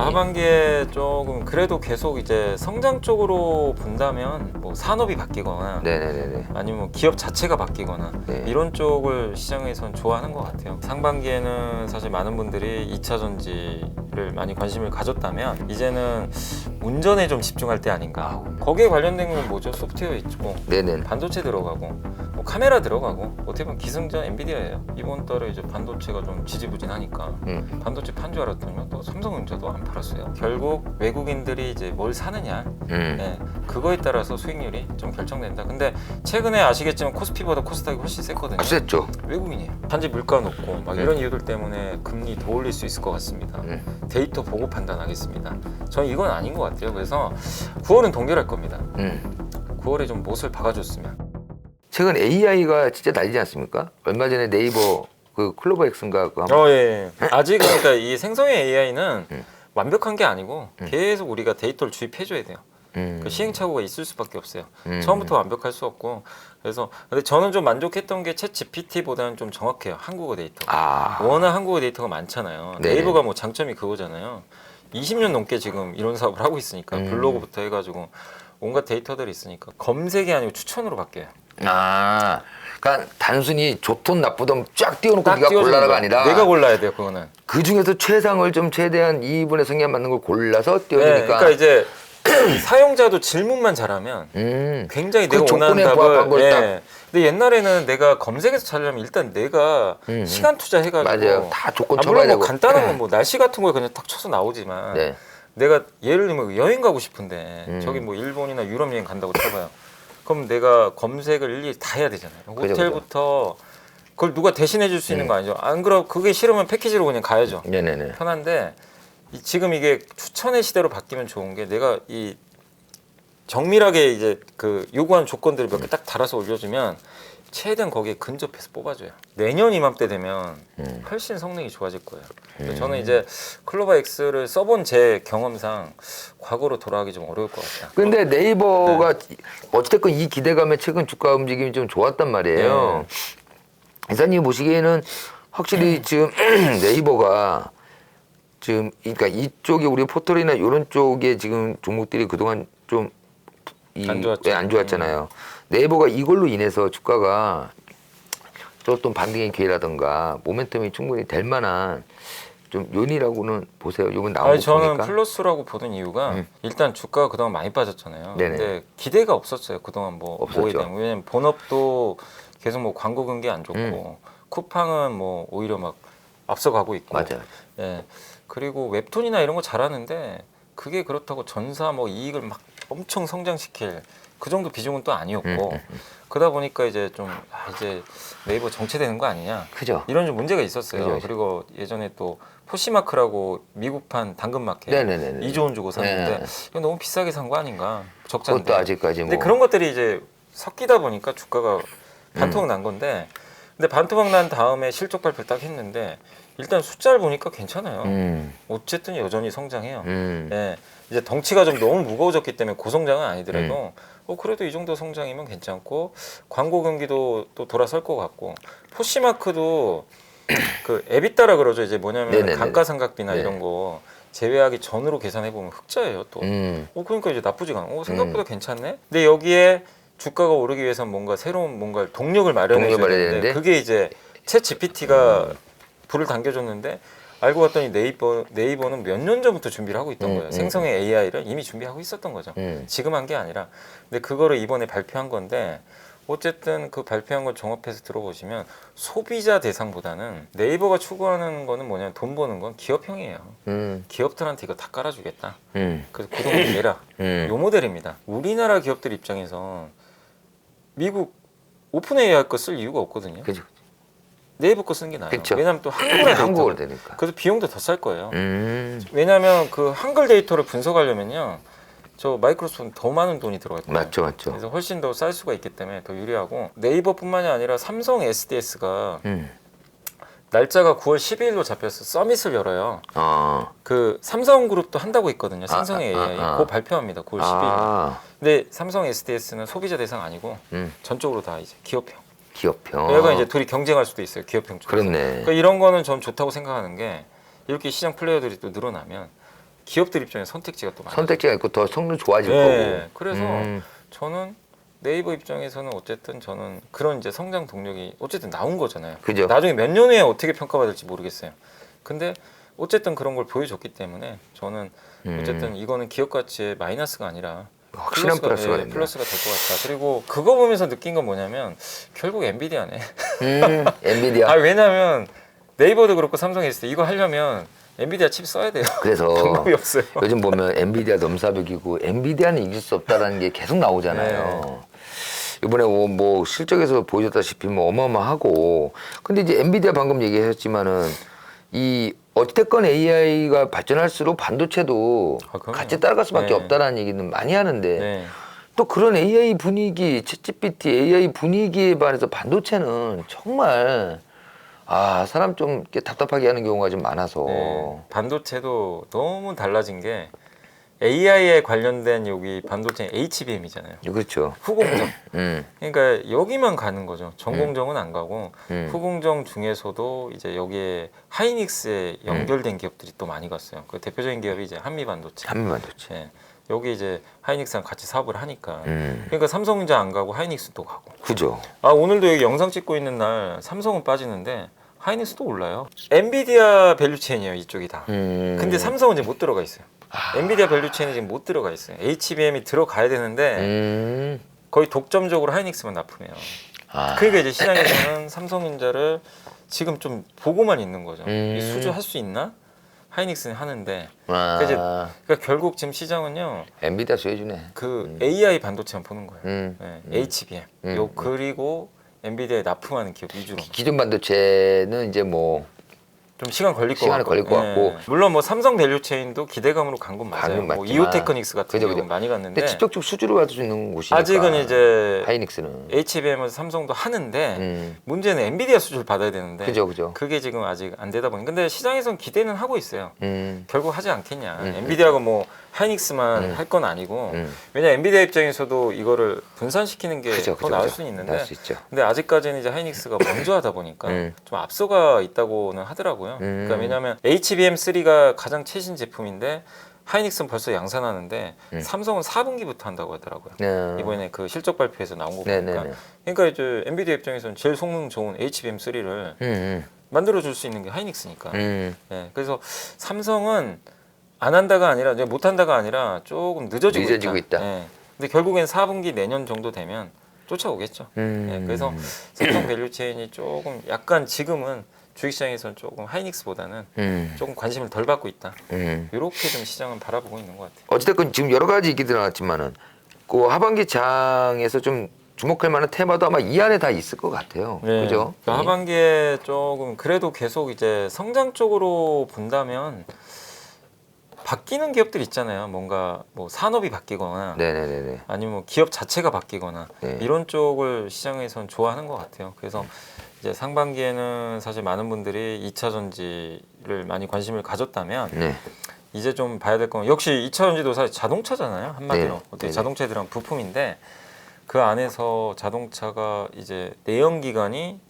그러니까 하반기에 조금 그래도 계속 이제 성장 쪽으로 본다면 뭐 산업이 바뀌거나 네네네네. 아니면 뭐 기업 자체가 바뀌거나 네. 이런 쪽을 시장에선 좋아하는 것 같아요. 상반기에는 사실 많은 분들이 2차 전지를 많이 관심을 가졌다면 이제는 운전에 좀 집중할 때 아닌가. 거기에 관련된 건 뭐죠? 소프트웨어 있고 네네. 반도체 들어가고 뭐 카메라 들어가고 어떻게 보면 기승전 엔비디아예요. 이번 달에 이제 반도체가 좀 지지부진하니까 음. 반도체 판 줄 알았더니 또 삼성전자도 안 팔았어요. 결국 외국인들이 이제 뭘 사느냐 음. 네, 그거에 따라서 수익률이 좀 결정된다. 근데 최근에 아시겠지만 코스피보다 코스닥이 훨씬 셌거든요. 셌죠. 외국인이에요. 단지 물가 높고 막 이런 이유들 때문에 금리 더 올릴 수 있을 것 같습니다. 음. 데이터 보고 판단하겠습니다. 저는 이건 아닌 것 같아요. 그래서 9월은 동결할 겁니다. 음. 9월에 좀 못을 박아줬으면. 최근 AI가 진짜 난리지 않습니까? 얼마 전에 네이버 그 클로버 엑스인가 그 한- 어, 예. 예. 아직 그러니까 이 생성의 AI는 음. 완벽한 게 아니고 계속 우리가 데이터를 주입해줘야 돼요. 음. 그 시행착오가 있을 수밖에 없어요. 음. 처음부터 완벽할 수 없고 그래서 근데 저는 좀 만족했던 게챗 GPT보다는 좀 정확해요. 한국어 데이터. 아. 워낙 한국어 데이터가 많잖아요. 네네. 네이버가 뭐 장점이 그거잖아요. 20년 넘게 지금 이런 사업을 하고 있으니까 음. 블로그부터 해가지고 온갖 데이터들이 있으니까 검색이 아니고 추천으로 바뀌어요. 아. 그러니까 단순히 좋든 나쁘든 쫙 띄워놓고 딱 네가 띄워주는 골라라가 거야. 아니라 내가 골라야 돼요. 그거는. 그 중에서 최상을 좀 최대한 이분의 성향에 맞는 걸 골라서 네, 띄워주니까. 그러니까 이제 사용자도 질문만 잘하면 음. 굉장히 그 내가 원하는 조건에 부합한 답을 걸 딱. 예. 근데 옛날에는 내가 검색해서 찾으려면 일단 내가 음, 음. 시간 투자해가지고 맞아요. 다 조건 아, 쳐봐야 물론 뭐 되고. 간단한 건 뭐 날씨 같은 거에 그냥 딱 쳐서 나오지만 네. 내가 예를 들면 여행 가고 싶은데 음. 저기 뭐 일본이나 유럽 여행 간다고 쳐봐요. 그럼 내가 검색을 일일이 다 해야 되잖아요. 그죠, 호텔부터 그걸 누가 대신해 줄 수 있는 음. 거 아니죠. 안 그럼 그게 싫으면 패키지로 그냥 가야죠. 네네네. 편한데 이- 지금 이게 추천의 시대로 바뀌면 좋은 게 내가 이 정밀하게 이제 그 요구하는 조건들을 몇 개 딱 달아서 올려주면 최대한 거기에 근접해서 뽑아줘요. 내년 이맘때 되면 음. 훨씬 성능이 좋아질 거예요. 그래서 저는 이제 클로바 X를 써본 제 경험상 과거로 돌아가기 좀 어려울 것 같아요. 근데 네이버가 네. 어찌됐건 이 기대감에 최근 주가 움직임이 좀 좋았단 말이에요. 네. 이사님 보시기에는 확실히 지금 네이버가 지금 그러니까 이쪽에 우리 포털이나 이런 쪽에 지금 종목들이 그동안 좀 이- 안 좋았죠. 예, 안 좋았잖아요. 네이버가 이걸로 인해서 주가가 또 어떤 반등의 기회라든가 모멘텀이 충분히 될 만한 좀 요인이라고는 보세요. 이번 나온 거 아니 저는 보니까. 플러스라고 보는 이유가 음. 일단 주가가 그동안 많이 빠졌잖아요. 네네. 근데 기대가 없었어요. 그동안 뭐 없었죠. 뭐에 대한 왜냐면 본업도 계속 뭐 광고 근게 안 좋고 음. 쿠팡은 뭐 오히려 막 앞서가고 있고 맞아요. 예. 그리고 웹툰이나 이런 거 잘하는데 그게 그렇다고 전사 뭐 이익을 막 엄청 성장시킬 그 정도 비중은 또 아니었고 음, 그러다 보니까 이제 좀 아, 이제 네이버 정체되는 거 아니냐 그죠? 이런 좀 문제가 있었어요. 그죠, 그죠. 그리고 예전에 또 포시마크라고 미국판 당근마켓 네네네네. 2조 원 주고 샀는데 네. 이거 너무 비싸게 산 거 아닌가 적자인데. 그것도 아직까지 뭐 근데 그런 것들이 이제 섞이다 보니까 주가가 반토막 난 건데 근데 반토막 난 다음에 실적 발표 딱 했는데 일단 숫자를 보니까 괜찮아요. 음, 어쨌든 여전히 성장해요. 음. 예, 이제 덩치가 좀 너무 무거워졌기 때문에 고성장은 아니더라도 어 그래도 이 정도 성장이면 괜찮고 광고 경기도 또 돌아설 것 같고 포시마크도 그 에비따라 그러죠 이제 뭐냐면 네네네. 감가상각비나 네. 이런 거 제외하기 전으로 계산해 보면 흑자예요 또. 음. 어 그러니까 이제 나쁘지가 않아. 어 생각보다 괜찮네. 근데 여기에 주가가 오르기 위해서는 뭔가 새로운 뭔가 동력을 마련해야 되는데? 그게 이제 챗 GPT가 불을 당겨줬는데 알고 봤더니 네이버 네이버는 몇 년 전부터 준비를 하고 있던 음, 거예요. 음, 생성의 AI를 이미 준비하고 있었던 거죠. 음. 지금 한 게 아니라. 근데 그거를 이번에 발표한 건데 어쨌든 그 발표한 걸 종합해서 들어보시면 소비자 대상보다는 네이버가 추구하는 거는 뭐냐면 돈 버는 건 기업형이에요. 음. 기업들한테 이거 다 깔아주겠다. 음. 그래서 그동안 내라. 음. 요 모델입니다. 우리나라 기업들 입장에서 미국 오픈 AI 거 쓸 이유가 없거든요. 그죠. 네이버 거 쓰는 게 나아요. 그쵸. 왜냐하면 또 한국어라 한국어로 데이터. 되니까. 그래서 비용도 더 쌀 거예요. 음. 왜냐하면 그 한글 데이터를 분석하려면요, 저 마이크로소프트는 더 많은 돈이 들어갈 거예요. 맞죠, 맞죠. 그래서 훨씬 더 쌀 수가 있기 때문에 더 유리하고 네이버뿐만이 아니라 삼성 SDS가 음. 날짜가 9월 12일로 잡혀서 서밋을 열어요. 어. 그 삼성그룹도 한다고 있거든요. 삼성의 아, 아, AI 아. 그거 발표합니다. 9월 12일. 아. 근데 삼성 SDS는 소비자 대상 아니고 음. 전적으로 다 이제 기업형. 기업형. 얘가 이제 둘이 경쟁할 수도 있어요. 기업형 쪽에서. 그렇네. 그러니까 이런 거는 전 좋다고 생각하는 게 이렇게 시장 플레이어들이 또 늘어나면 기업들 입장에 선택지가 또 많아요. 선택지가 있고 더 성능 좋아질 네, 거고. 그래서 음. 저는 네이버 입장에서는 어쨌든 저는 그런 이제 성장 동력이 어쨌든 나온 거잖아요. 그죠. 나중에 몇 년 후에 어떻게 평가받을지 모르겠어요. 근데 어쨌든 그런 걸 보여줬기 때문에 저는 음. 어쨌든 이거는 기업 가치의 마이너스가 아니라 확실한 플러스가 네, 된다. 플러스가 될 것 같다. 그리고 그거 보면서 느낀 건 뭐냐면 결국 엔비디아네. 음, 엔비디아. 아 왜냐면 네이버도 그렇고 삼성이 있을 때 이거 하려면 엔비디아 칩 써야 돼요. 그래서 방법이 없어요. 요즘 보면 엔비디아 넘사벽이고 엔비디아는 이길 수 없다라는 게 계속 나오잖아요. 네. 이번에 뭐, 뭐 실적에서 보여줬다시피 뭐 어마어마하고 근데 이제 엔비디아 방금 얘기하셨지만은 이 어찌됐건 AI가 발전할수록 반도체도 아. 같이 따라갈 수밖에 네. 없다라는 얘기는 많이 하는데 네. 또 그런 AI 분위기, 챗GPT AI 분위기에 반해서 반도체는 정말 아 사람 좀 답답하게 하는 경우가 좀 많아서 네. 반도체도 너무 달라진 게 AI에 관련된 여기 반도체 HBM이잖아요. 그렇죠. 후공정. 음, 그러니까 여기만 가는 거죠. 전공정은 안 가고 음. 후공정 중에서도 이제 여기에 하이닉스에 연결된 기업들이 또 많이 갔어요. 그 대표적인 기업이 이제 한미 반도체. 한미 반도체. 예. 여기 이제 하이닉스랑 같이 사업을 하니까. 음, 그러니까 삼성전자 안 가고 하이닉스도 가고. 그죠. 아 오늘도 여기 영상 찍고 있는 날 삼성은 빠지는데 하이닉스도 올라요. 엔비디아 밸류체인이에요 이쪽이 다. 음, 근데 삼성은 이제 못 들어가 있어요. 엔비디아 밸류체인이 지금 못 들어가 있어요. HBM이 들어가야 되는데 음, 거의 독점적으로 하이닉스만 납품해요. 아, 그러니까 이제 시장에서는 삼성전자를 지금 좀 보고만 있는 거죠. 음. 이 수주 할 수 있나? 하이닉스는 하는데. 아, 그러니까 그러니까 결국 지금 시장은요. 엔비디아 수혜주네. 그 AI 반도체만 보는 거예요. 음, 네, 음. HBM. 음, 요 음. 그리고 엔비디아에 납품하는 기업 위주로. 기존 반도체는 이제 뭐 좀 시간 걸릴 것 시간이 같고. 걸릴 것 같고. 물론 뭐 삼성 밸류체인도 기대감으로 간 건 맞아요. 가는 뭐 맞지만. 이오테크닉스 같은 그죠, 경우는 그죠. 많이 갔는데 근데 직접적 수주를 받을 수 있는 곳이니까 아직은 이제 하이닉스는 HBM에서 삼성도 하는데 음, 문제는 엔비디아 수주를 받아야 되는데 그죠 그죠. 그게 지금 아직 안 되다 보니 근데 시장에선 기대는 하고 있어요. 음, 결국 하지 않겠냐. 음, 엔비디아가 뭐 하이닉스만 음. 할 건 아니고 음. 왜냐 엔비디아 입장에서도 이거를 분산시키는 게 그죠 더 그죠. 나을 그죠. 수는 있는데 나을 수 있죠. 근데 아직까지는 이제 하이닉스가 먼저 하다 보니까 음. 좀 앞서가 있다고는 하더라고요. 음. 그러니까 왜냐하면 HBM3가 가장 최신 제품인데 하이닉스는 벌써 양산하는데 음. 삼성은 4분기부터 한다고 하더라고요. 네. 이번에 그 실적 발표에서 나온 거 보니까 네네네. 그러니까 이제 엔비디아 입장에서는 제일 성능 좋은 HBM3를 음, 만들어 줄 수 있는 게 하이닉스니까. 음, 음. 네, 그래서 삼성은 안 한다가 아니라 이제 못 한다가 아니라 조금 늦어지고, 늦어지고 있다. 네. 근데 결국엔 4분기 내년 정도 되면 쫓아오겠죠. 음. 네, 그래서 삼성 밸류체인이 조금 약간 지금은 주식시장에서는 조금 하이닉스보다는 음, 조금 관심을 덜 받고 있다. 음. 이렇게 좀 시장은 바라보고 있는 것 같아요. 어찌됐건 지금 여러 가지 얘기들이 나왔지만은 그 하반기 장에서 좀 주목할 만한 테마도 아마 이 안에 다 있을 것 같아요. 네. 그죠? 그 하반기에 조금 그래도 계속 이제 성장 쪽으로 본다면 바뀌는 기업들 있잖아요. 뭔가 뭐 산업이 바뀌거나 네네네네. 아니면 뭐 기업 자체가 바뀌거나 네. 이런 쪽을 시장에선 좋아하는 것 같아요. 그래서 이제 상반기에는 사실 많은 분들이 2차 전지를 많이 관심을 가졌다면 네. 이제 좀 봐야 될 건 역시 2차 전지도 사실 자동차잖아요. 한마디로 네. 어떻게 네네. 자동차들은 부품인데 그 안에서 자동차가 이제 내연 기관이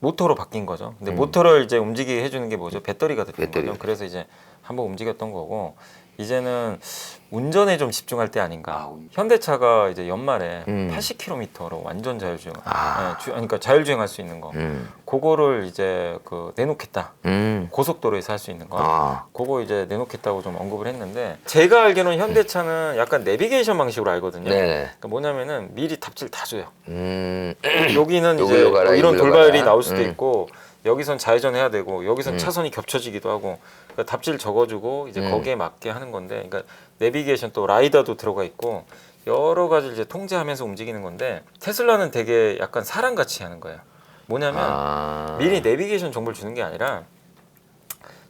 모터로 바뀐 거죠. 근데 음. 모터를 이제 움직이게 해주는 게 뭐죠? 배터리가 되는 배터리. 거죠. 그래서 이제 한번 움직였던 거고 이제는 운전에 좀 집중할 때 아닌가. 아, 운- 현대차가 이제 연말에 음. 80km로 완전 자율주행, 아. 네, 주, 그러니까 자율주행할 수 있는 거. 음, 그거를 이제 그 내놓겠다. 음. 고속도로에서 할 수 있는 거. 아, 그거 이제 내놓겠다고 좀 언급을 했는데 제가 알기로는 현대차는 약간 내비게이션 방식으로 알거든요. 네네. 그러니까 뭐냐면은 미리 탑재를 다 줘요. 음, 여기는 요거 이제 요거 가라, 뭐 이런 요거 돌발이 가라. 나올 수도 음. 있고 여기선 좌회전 해야 되고 여기선 음. 차선이 겹쳐지기도 하고 그러니까 답지를 적어주고 이제 음. 거기에 맞게 하는 건데 그러니까 내비게이션 또 라이더도 들어가 있고 여러 가지 이제 통제하면서 움직이는 건데 테슬라는 되게 약간 사람 같이 하는 거예요. 뭐냐면 아. 미리 내비게이션 정보를 주는 게 아니라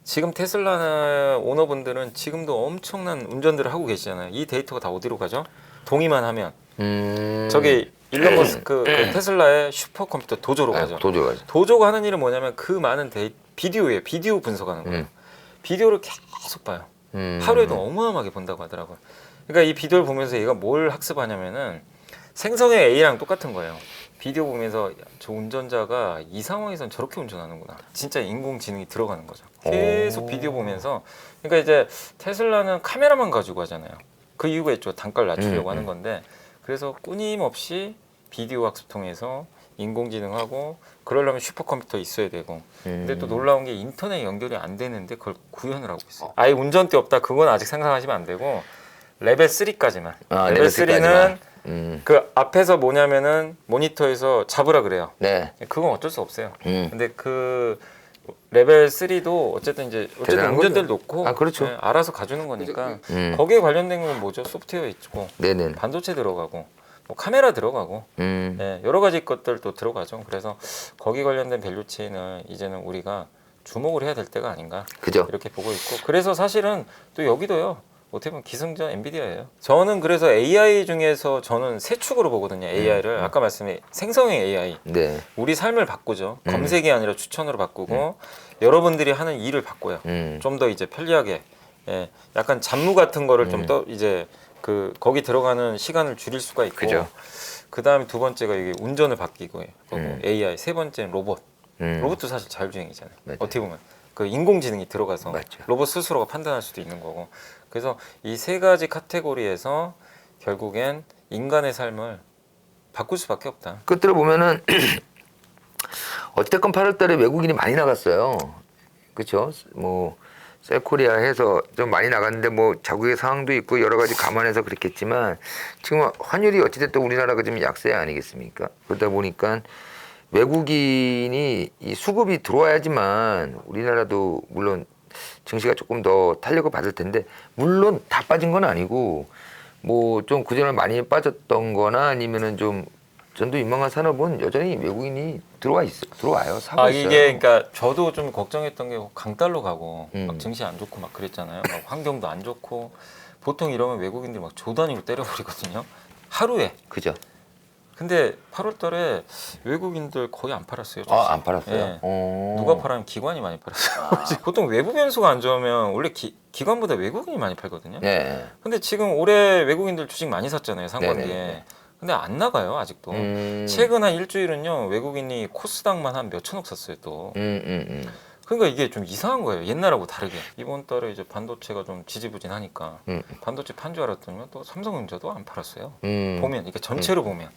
지금 테슬라 오너분들은 지금도 엄청난 운전들을 하고 계시잖아요. 이 데이터가 다 어디로 가죠? 동의만 하면 음. 저기 일론 머스크 그 테슬라의 슈퍼컴퓨터 도조로 아, 가죠. 도저가죠. 도조가 하는 일은 뭐냐면 그 많은 데이 비디오에 비디오 분석하는 거예요. 음. 비디오를 계속 봐요. 음. 하루에도 어마어마하게 본다고 하더라고요. 그러니까 이 비디오를 보면서 얘가 뭘 학습하냐면은 생성의 A랑 똑같은 거예요. 비디오 보면서 저 운전자가 이 상황에선 저렇게 운전하는구나. 진짜 인공지능이 들어가는 거죠. 계속 오. 비디오 보면서 그러니까 이제 테슬라는 카메라만 가지고 하잖아요. 그 이유가 있죠. 단가를 낮추려고 음, 하는 음. 건데 그래서 끊임없이 비디오 학습 통해서 인공지능하고 그러려면 슈퍼컴퓨터 있어야 되고 근데 음. 또 놀라운 게 인터넷 연결이 안 되는데 그걸 구현을 하고 있어요. 아예 운전대 없다 그건 아직 생각하시면 안 되고 레벨 3까지만. 아, 레벨 레벨 3는 3까지만. 음. 그 앞에서 뭐냐면은 모니터에서 잡으라 그래요. 네. 그건 어쩔 수 없어요. 음. 근데 그 레벨 3도 어쨌든 이제 어쨌든 운전대를. 놓고 아, 그렇죠. 네, 알아서 가주는 거니까 음. 거기에 관련된 건 뭐죠? 소프트웨어 있고 네네. 반도체 들어가고 뭐 카메라 들어가고 음. 네, 여러 가지 것들도 들어가죠. 그래서 거기 관련된 밸류 체인은 이제는 우리가 주목을 해야 될 때가 아닌가 그죠. 이렇게 보고 있고 그래서 사실은 또 여기도요. 어떻게 보면 기승전 엔비디아예요. 저는 그래서 AI 중에서 저는 세 축으로 보거든요. AI를 아까 말씀해 생성형 AI 네. 우리 삶을 바꾸죠. 음. 검색이 아니라 추천으로 바꾸고 여러분들이 하는 일을 바꿔요. 음. 좀 더 이제 편리하게 예, 약간 잡무 같은 거를 음. 좀더 이제 그 거기 들어가는 시간을 줄일 수가 있고 그죠. 그다음에 두 번째가 이게 운전을 바뀌고 거고 음. AI 세 번째는 로봇. 음. 로봇도 사실 자율주행이잖아요. 맞아요. 어떻게 보면 그 인공지능이 들어가서 맞죠. 로봇 스스로가 판단할 수도 있는 거고. 그래서 이 세 가지 카테고리에서 결국엔 인간의 삶을 바꿀 수밖에 없다. 끝으로 보면은 어쨌건 8월 달에 외국인이 많이 나갔어요. 그렇죠? 뭐 셀코리아 해서 좀 많이 나갔는데 뭐 자국의 상황도 있고 여러 가지 감안해서 그랬겠지만 지금 환율이 어찌됐든 우리나라가 좀 약세 아니겠습니까? 그러다 보니까 외국인이 이 수급이 들어와야지만 우리나라도 물론 증시가 조금 더 탄력을 받을 텐데 물론 다 빠진 건 아니고 뭐 좀 그전에 많이 빠졌던 거나 아니면은 좀 전도 유망한 산업은 여전히 외국인이 들어와 있어 들어와요 사고 아 있어요. 이게 그러니까 저도 좀 걱정했던 게 강달러 가고 음. 막 증시 안 좋고 막 그랬잖아요. 막 환경도 안 좋고 보통 이러면 외국인들이 막 조단위로 때려버리거든요. 하루에. 그죠? 근데 8월달에 외국인들 거의 안 팔았어요. 아 안 팔았어요. 예. 어. 누가 팔아면 기관이 많이 팔았어요. 보통 외부 변수가 안 좋으면 원래 기, 기관보다 외국인이 많이 팔거든요. 네. 근데 지금 올해 외국인들 주식 많이 샀잖아요 상반기에. 네네네. 근데 안 나가요 아직도. 음. 최근 한 일주일은요 외국인이 코스닥만 한 몇 천억 샀어요 또. 음, 음, 음. 그러니까 이게 좀 이상한 거예요 옛날하고 다르게. 이번 달에 이제 반도체가 좀 지지부진하니까 음. 반도체 판 줄 알았더니 또 삼성전자도 안 팔았어요. 음. 보면 이게 전체로 보면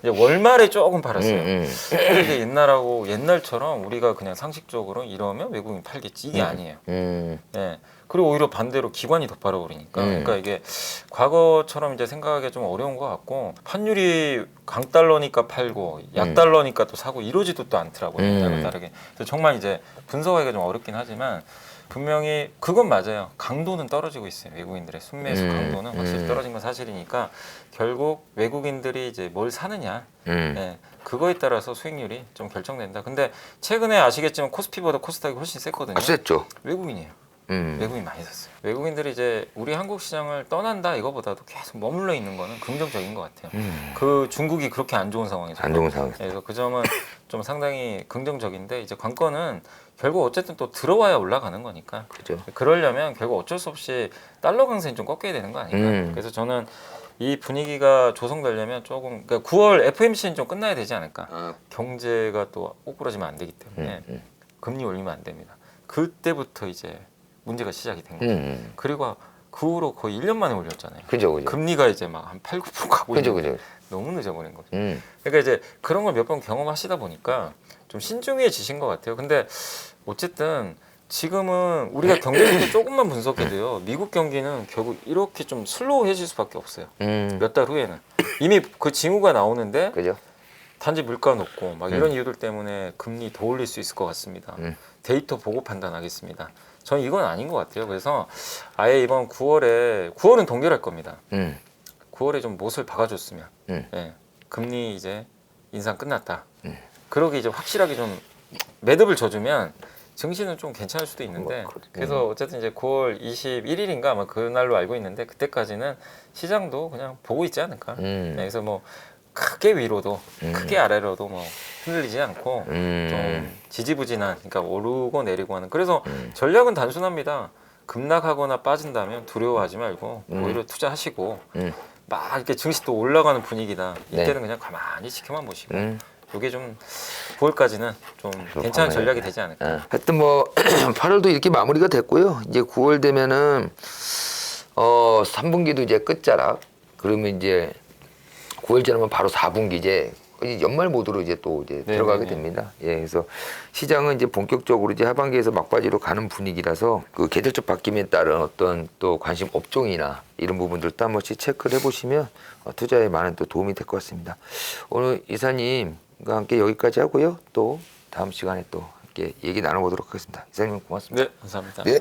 이제 월말에 조금 팔았어요. 음, 음. 근데 옛날하고 옛날처럼 우리가 그냥 상식적으로 이러면 외국인 팔겠지 이게 음. 아니에요. 음. 예. 그리고 오히려 반대로 기관이 더 팔아버리니까. 음. 그러니까 이게 과거처럼 이제 생각하기 좀 어려운 것 같고 환율이 강달러니까 팔고 약달러니까 또 사고 이러지도 또 않더라고요. 음. 다르게. 그래서 정말 이제 분석하기가 좀 어렵긴 하지만 분명히 그건 맞아요. 강도는 떨어지고 있어요. 외국인들의 순매수 음. 강도는 확실히 음. 떨어진 건 사실이니까 결국 외국인들이 이제 뭘 사느냐 음. 네, 그거에 따라서 수익률이 좀 결정된다. 근데 최근에 아시겠지만 코스피보다 코스닥이 훨씬 셌거든요. 아, 셌죠. 외국인이에요. 음. 외국인 많이 샀어요. 외국인들이 이제 우리 한국 시장을 떠난다 이거보다도 계속 머물러 있는 거는 긍정적인 것 같아요. 음. 그 중국이 그렇게 안 좋은 상황에서 안 좋은 상황에서. 그래서 그 점은 좀 상당히 긍정적인데 이제 관건은 결국 어쨌든 또 들어와야 올라가는 거니까 그죠. 그러려면 결국 어쩔 수 없이 달러 강세는 좀 꺾여야 되는 거 아닌가. 음. 그래서 저는 이 분위기가 조성되려면 조금 그러니까 9월 FMC는 좀 끝나야 되지 않을까. 아. 경제가 또 꼬꾸라지면 안 되기 때문에 음. 음. 금리 올리면 안 됩니다. 그때부터 이제 문제가 시작이 된 거죠. 음. 그리고 그 후로 거의 1년 만에 올렸잖아요. 그죠, 그죠. 금리가 이제 막 한 8, 9% 가고 그죠, 있는 그죠. 너무 늦어버린 거죠. 음. 그러니까 이제 그런 걸 몇 번 경험하시다 보니까 좀 신중해지신 것 같아요. 근데 어쨌든 지금은 우리가 경제적으로 조금만 분석해도요. 미국 경기는 결국 이렇게 좀 슬로우해질 수밖에 없어요. 음. 몇 달 후에는 이미 그 징후가 나오는데 그죠. 단지 물가 높고 막 음. 이런 이유들 때문에 금리 더 올릴 수 있을 것 같습니다. 음. 데이터 보고 판단하겠습니다. 저는 이건 아닌 것 같아요. 그래서 아예 이번 9월에 9월은 동결할 겁니다. 음. 9월에 좀 못을 박아줬으면 음. 예, 금리 이제 인상 끝났다. 음. 그러게 이제 확실하게 좀 매듭을 져주면 증시는 좀 괜찮을 수도 있는데 뭐, 그렇- 그래서 어쨌든 이제 9월 21일인가 아마 그날로 알고 있는데 그때까지는 시장도 그냥 보고 있지 않을까. 음. 네, 그래서 뭐 크게 위로도 음. 크게 아래로도 뭐 흔들리지 않고 음. 좀 지지부진한 그러니까 오르고 내리고 하는 그래서 음. 전략은 단순합니다. 급락하거나 빠진다면 두려워하지 말고 음. 오히려 투자하시고 음. 막 이렇게 증시 또 올라가는 분위기다. 네. 이때는 그냥 가만히 지켜만 보시고 음. 이게 좀 9월까지는 좀 괜찮은 전략이 되지 않을까. 예. 하여튼 뭐 8월도 이렇게 마무리가 됐고요. 이제 9월 되면은 어 3분기도 이제 끝자락. 그러면 이제 9월 지나면 바로 4분기 이제 연말 모드로 이제 또 이제 네, 들어가게. 됩니다. 예, 그래서 시장은 이제 본격적으로 이제 하반기에서 막바지로 가는 분위기라서 그 계절적 바뀜에 따른 어떤 또 관심 업종이나 이런 부분들도 한 번씩 체크를 해보시면 어, 투자에 많은 또 도움이 될 것 같습니다. 오늘 이사님과 함께 여기까지 하고요. 또 다음 시간에 또 함께 얘기 나눠보도록 하겠습니다. 이사님 고맙습니다. 네, 감사합니다. 네.